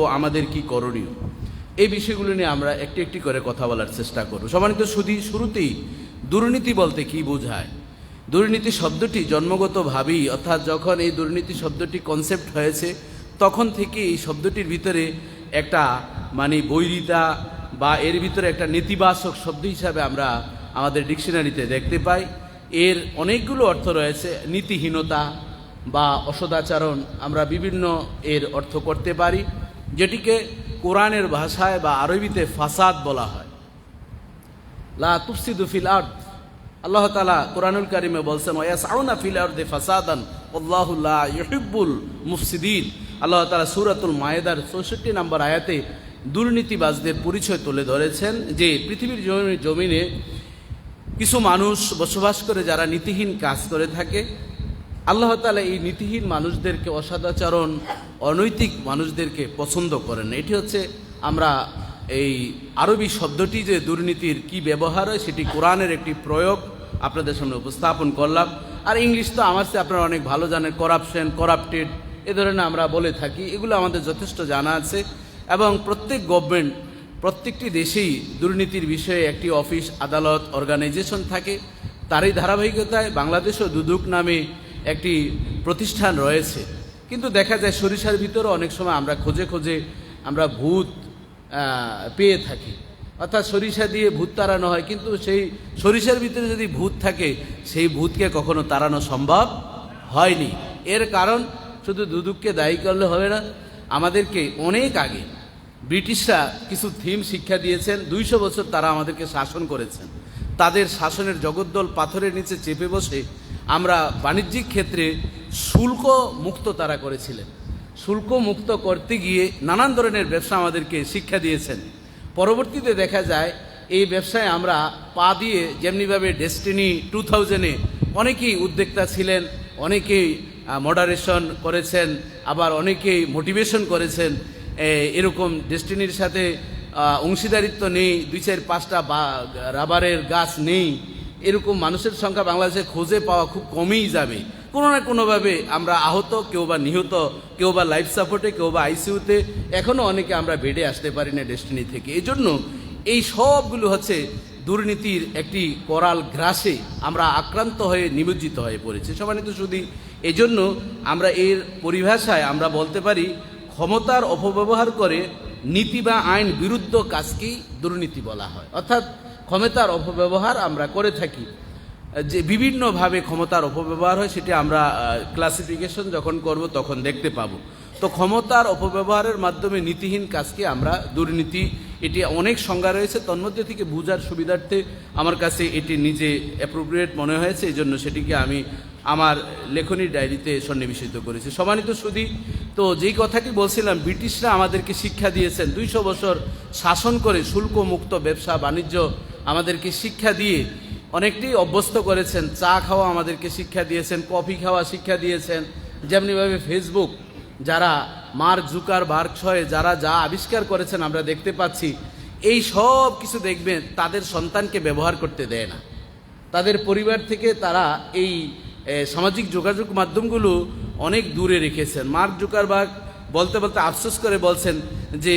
ও আমাদের কি করণীয়? এই বিষয়গুলো নিয়ে আমরা একটি একটি করে কথা বলার চেষ্টা করব। সম্মানিত শুধু শুরুতেই দুর্নীতি বলতে কি বোঝায়? দুর্নীতি শব্দটি জন্মগতভাবেই, অর্থাৎ যখন এই দুর্নীতি শব্দটি কনসেপ্ট হয়েছে, তখন থেকে এই শব্দটির ভিতরে একটা মানে বৈরিতা বা এর ভিতরে একটা নেতিবাচক শব্দ হিসাবে আমরা আমাদের ডিকশনারিতে দেখতে পাই। এর অনেকগুলো অর্থ রয়েছে, নীতিহীনতা বা অসদাচরণ আমরা বিভিন্ন এর অর্থ করতে পারি। যেটিকে কোরআনের ভাষায় বা আরবিতে ফাসাদ বলা হয়। লা তুফসিদু ফিল আর্দ। আল্লাহ তালা কোরআনুল কারিমে বলছেন ওয়াসাউনা ফিল আর্দে ফাসাদান আল্লাহুল্লাহ ইহিব্বুল মুফসিদিন। আল্লাহ তালা সুরাতুল মায়েদার চৌষট্টি নম্বর আয়াতে দুর্নীতিবাজদের পরিচয় তুলে ধরেছেন যে পৃথিবীর জমিনে কিছু মানুষ বসবাস করে যারা নীতিহীন কাজ করে থাকে। আল্লাহ তালা এই নীতিহীন মানুষদেরকে অসদাচরণ অনৈতিক মানুষদেরকে পছন্দ করেন। এটি হচ্ছে আমরা এই আরবি শব্দটি যে দুর্নীতির কি ব্যবহার হয়, সেটি কোরআনের একটি প্রয়োগ আপনাদের সামনে উপস্থাপন করলাম। আর ইংলিশ তো আমার চেয়ে আপনারা অনেক ভালো জানেন করাপশন করাপ্টেড এ ধরনের আমরা বলে থাকি, এগুলো আমাদের যথেষ্ট জানা আছে। এবং প্রত্যেক গভর্নমেন্ট প্রত্যেকটি দেশেই দুর্নীতির বিষয়ে একটি অফিস, আদালত অর্গানাইজেশন থাকে। তারই ধারাবাহিকতায় বাংলাদেশও দুদুক নামে একটি প্রতিষ্ঠান রয়েছে। কিন্তু দেখা যায় সরিষার ভিতরে অনেক সময় আমরা খোঁজে খোঁজে আমরা ভূত পেয়ে থাকি। অর্থাৎ সরিষা দিয়ে ভূত তাড়ানো হয়, কিন্তু সেই সরিষার ভিতরে যদি ভূত থাকে, সেই ভূতকে কখনো তাড়ানো সম্ভব হয়নি। এর কারণ শুধু দুদুককে দায়ী করলে হবে না, আমাদেরকে অনেক আগে ব্রিটিশরা কিছু থিম শিক্ষা দিয়েছেন, দুইশো বছর তারা আমাদেরকে শাসন করেছেন। তাদের শাসনের জগদ্দল পাথরের নিচে চেপে বসে আমরা বাণিজ্যিক ক্ষেত্রে শুল্ক মুক্ত তারা করেছিলেন। শুল্ক মুক্ত করতে গিয়ে নানান ধরনের ব্যবসা আমাদেরকে শিক্ষা দিয়েছেন। পরবর্তীতে দেখা যায়, এই ব্যবসায় আমরা পা দিয়ে যেমনিভাবে ডেস্টিনি টু থাউজেন্ডে অনেকেই উদ্যোক্তা ছিলেন, অনেকেই মডারেশন করেছেন, আবার অনেকেই মোটিভেশন করেছেন। এরকম ডেস্টিনির সাথে অংশীদারিত্ব নেই, দুই চার পাঁচটা বা, রাবারের গাছ নেই। এরকম মানুষের সংখ্যা বাংলাদেশে খোঁজে পাওয়া খুব কমই যাবে। কোনো না কোনোভাবে আমরা আহত, কেউ বা নিহত, কেউ বা লাইফ সাপোর্টে কেউ বা আইসিউতে এখনও অনেকে আমরা বেডে আসতে পারি না ডেস্টিনি থেকে। এই জন্য এই সবগুলো হচ্ছে দুর্নীতির একটি করাল গ্রাসে আমরা আক্রান্ত হয়ে নিমজ্জিত হয়ে পড়েছি। সমানিত শুধু এই জন্য আমরা এর পরিভাষায় আমরা বলতে পারি, ক্ষমতার অপব্যবহার করে নীতি বা আইন বিরুদ্ধ কাজকেই দুর্নীতি বলা হয়। অর্থাৎ ক্ষমতার অপব্যবহার আমরা করে থাকি। যে বিভিন্নভাবে ক্ষমতার অপব্যবহার হয়, সেটি আমরা ক্লাসিফিকেশন যখন করব, তখন দেখতে পাবো। তো ক্ষমতার অপব্যবহারের মাধ্যমে নীতিহীন কাজকে আমরা, দুর্নীতি, এটি অনেক সংজ্ঞা রয়েছে। তন্মধ্যে থেকে বুঝার সুবিধার্থে আমার কাছে এটি নিজে অ্যাপ্রোপ্রিয়েট মনে হয়েছে এই জন্য সেটিকে আমি আমার লেখনী ডায়েরিতে সন্নিবেশিত করেছি। সমানিত সুদী তো যেই কথাটি বলছিলাম, ব্রিটিশরা আমাদেরকে শিক্ষা দিয়েছেন, দুইশো বছর শাসন করে শুল্ক মুক্ত ব্যবসা, বাণিজ্য আমাদেরকে শিক্ষা দিয়ে অনেকটি অভ্যস্ত করেছেন, চা খাওয়া আমাদেরকে শিক্ষা দিয়েছেন, কফি খাওয়া শিক্ষা দিয়েছেন, যেমনিভাবে ফেসবুক যারা মার্ক জুকার বার্কশয়ে যারা যা আবিষ্কার করেছেন আমরা দেখতে পাচ্ছি, এই সব কিছু দেখবেন, তাদের সন্তানকে ব্যবহার করতে দেয় না। তাদের পরিবার থেকে তারা এই সামাজিক যোগাযোগ মাধ্যমগুলো অনেক দূরে রেখেছেন। মার্ক জুকারবার্গ বলতে বলতে আফসোস করে বলছেন যে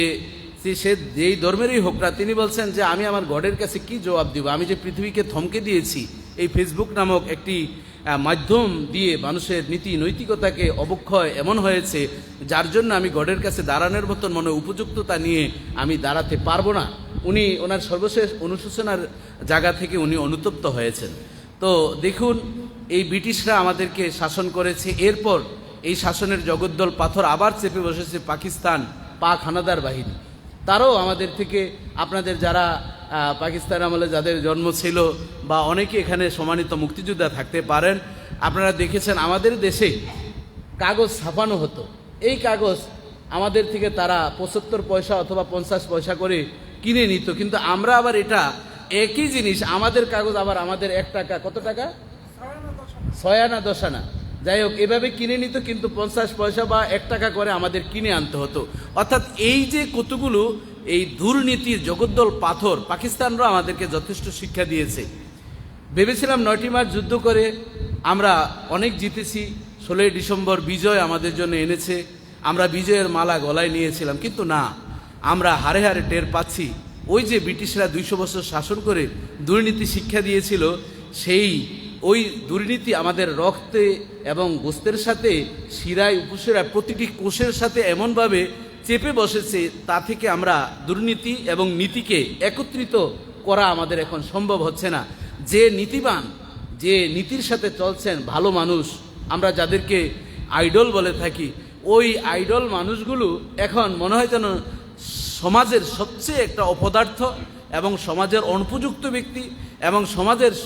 সে- যেই ধর্মেরই হোক না, তিনি বলছেন যে আমি আমার গডের কাছে কি জবাব দিব? আমি যে পৃথিবীকে থমকে দিয়েছি, এই ফেসবুক নামক একটি মাধ্যম দিয়ে মানুষের নীতি নৈতিকতাকে অবক্ষয় এমন হয়েছে, যার জন্য আমি গডের কাছে দাঁড়ানোর মতন মনে উপযুক্ততা নিয়ে আমি দাঁড়াতে পারব না। উনি ওনার সর্বশেষ অনুশোচনার জায়গা থেকে উনি অনুতপ্ত হয়েছেন। তো দেখুন, এই ব্রিটিশরা আমাদেরকে শাসন করেছে, এরপর এই শাসনের জগদ্দল পাথর আবার চেপে বসেছে পাকিস্তান পাক হানাদার বাহিনী। তারাও আমাদের থেকে, আপনাদের যারা পাকিস্তান আমলে যাদের জন্ম ছিল বা অনেকে এখানে সমানিত মুক্তিযোদ্ধা থাকতে পারেন, আপনারা দেখেছেন আমাদের দেশে কাগজ ছাপানো হতো। এই কাগজ আমাদের থেকে তারা পঁচাত্তর পয়সা অথবা পঞ্চাশ পয়সা করে কিনে নিত, কিন্তু আমরা আবার এটা একই জিনিস, আমাদের কাগজ আবার আমাদের এক টাকা, কত টাকা? ছয় আনা, দশ আনা। যাই হোক, এভাবে কিনে নিত, কিন্তু পঞ্চাশ পয়সা বা এক টাকা করে আমাদের কিনে আনতে হতো। অর্থাৎ এই যে কতগুলো এই দুর্নীতির জগদ্দল পাথর, পাকিস্তানরা আমাদেরকে যথেষ্ট শিক্ষা দিয়েছে। ভেবেছিলাম নয়টি মাস যুদ্ধ করে আমরা অনেক জিতেছি, ষোলোই ডিসেম্বর বিজয় আমাদের জন্য এনেছে, আমরা বিজয়ের মালা গলায় নিয়েছিলাম, কিন্তু না, আমরা হারে হারে টের পাচ্ছি, ওই যে ব্রিটিশরা দুইশো বছর শাসন করে দুর্নীতি শিক্ষা দিয়েছিল, সেই ওই দুর্নীতি আমাদের রক্তে এবং গোস্তের সাথে, শিরায় উপসেরা প্রতিটি কোষের সাথে এমনভাবে চেপে বসেছে, তা থেকে আমরা দুর্নীতি এবং নীতিকে একত্রিত করা আমাদের এখন সম্ভব হচ্ছে না। যে নীতিবান, যে নীতির সাথে চলছেন ভালো মানুষ, আমরা যাদেরকে আইডল বলে থাকি, ওই আইডল মানুষগুলো এখন মনে হয় যেন সমাজের সবচেয়ে একটা অপদার্থ এবং সমাজের অনুপযুক্ত ব্যক্তি এবং সমাজের